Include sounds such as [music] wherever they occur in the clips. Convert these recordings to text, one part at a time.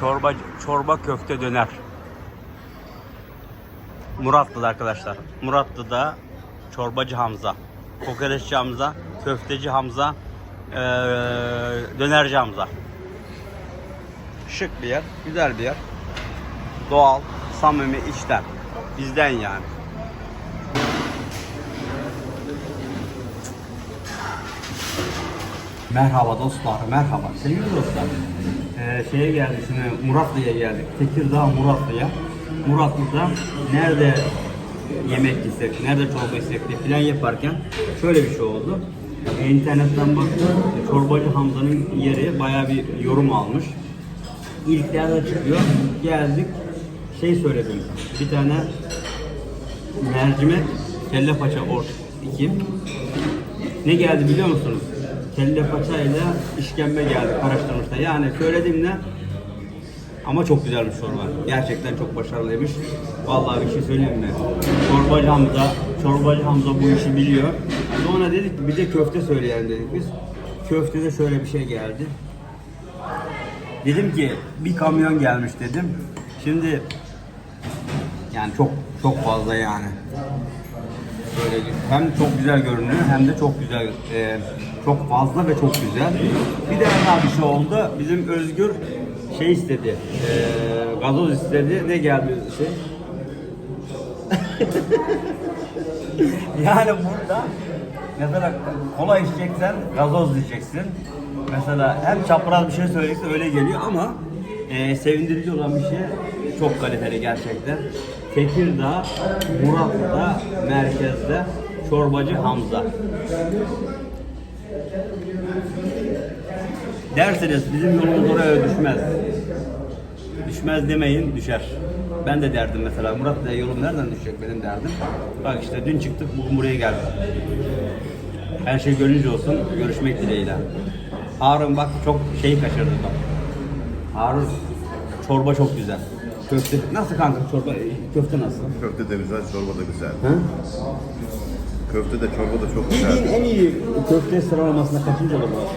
Çorba çorba köfte döner. Muratlı'da arkadaşlar. Muratlı'da çorbacı Hamza, kokoreççi Hamza, köfteci Hamza, eee, dönerci Hamza. Şık bir yer, güzel bir yer. Doğal, samimi, içten. Bizden yani. Merhaba dostlar, merhaba. Sevgili dostlar, ee, şeye geldik şimdi Muratlı'ya geldik. Tekirdağ Muratlı'ya. Muratlı'da nerede yemek yesek, nerede çorba yesek diye plan yaparken şöyle bir şey oldu. Ee, internetten baktım, çorbacı Hamza'nın yeri bayağı bir yorum almış. İlklerde çıkıyor. Geldik, şey söyledim. Bir tane mercimek, kelle paça ort 2. Ne geldi biliyor musunuz? Kelle paçayla işkembe geldi karıştırmışlar. Yani söylediğimde ama çok güzelmiş çorba. Gerçekten çok başarılıymış. Vallahi bir şey söyleyeyim mi? Çorbacı Hamza, çorbacı Hamza bu işi biliyor. Sonra dedik ki bir de köfte söyleyelim dedik biz. Köftede şöyle bir şey geldi. Dedim ki bir kamyon gelmiş dedim. Şimdi yani çok çok fazla yani. Böyle hem çok güzel görünüyor hem de çok güzel e, çok fazla ve çok güzel. Bir de daha bir şey oldu. Bizim Özgür şey istedi. E, gazoz istedi. Ne geldi şey? [laughs] yani burada mesela kola içeceksen gazoz diyeceksin. Mesela hem çapraz bir şey söyleyeceksin öyle geliyor ama e, sevindirici olan bir şey çok kaliteli gerçekten. Tekirdağ, Murat'ta merkezde çorbacı Hamza. Derseniz bizim yolumuz oraya düşmez. Düşmez demeyin, düşer. Ben de derdim mesela. Murat da yolum nereden düşecek benim derdim. Bak işte dün çıktık, bugün buraya geldik. Her şey gönlünce olsun, görüşmek dileğiyle. Harun bak çok şey kaçırdı bak. Harun, çorba çok güzel. Köfte, nasıl kanka çorba, köfte nasıl? Köfte de güzel, çorba da güzel. Hı? Köfte de çorba da çok Bildiğin güzel. en iyi köfte sıralamasında kaçıncı olur burası?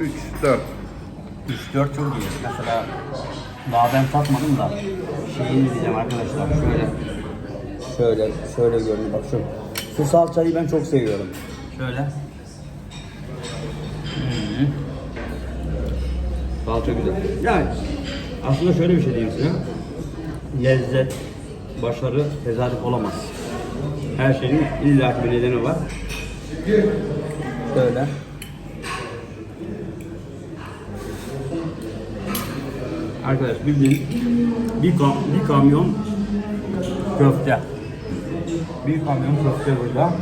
3, 4. 3-4 çok iyi. Mesela daha ben tatmadım da şeyini diyeceğim arkadaşlar şöyle şöyle şöyle görünüyor bak şu şu salçayı ben çok seviyorum. Şöyle. Hı. Salça güzel. Yani aslında şöyle bir şey diyeyim size. Lezzet, başarı tesadüf olamaz. Her şeyin illa bir nedeni var. Şöyle. Arkadaş bildiğin bir, kam bir kamyon köfte. Bir kamyon köfte burada.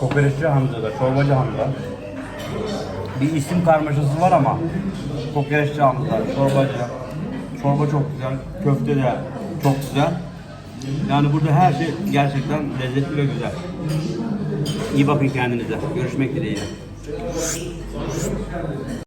Kokoreççi Hamza'da, çorbacı Hamza. Bir isim karmaşası var ama kokoreççi Hamza, çorbacı. Çorba çok güzel, köfte de çok güzel. Yani burada her şey gerçekten lezzetli ve güzel. İyi bakın kendinize. Görüşmek dileğiyle.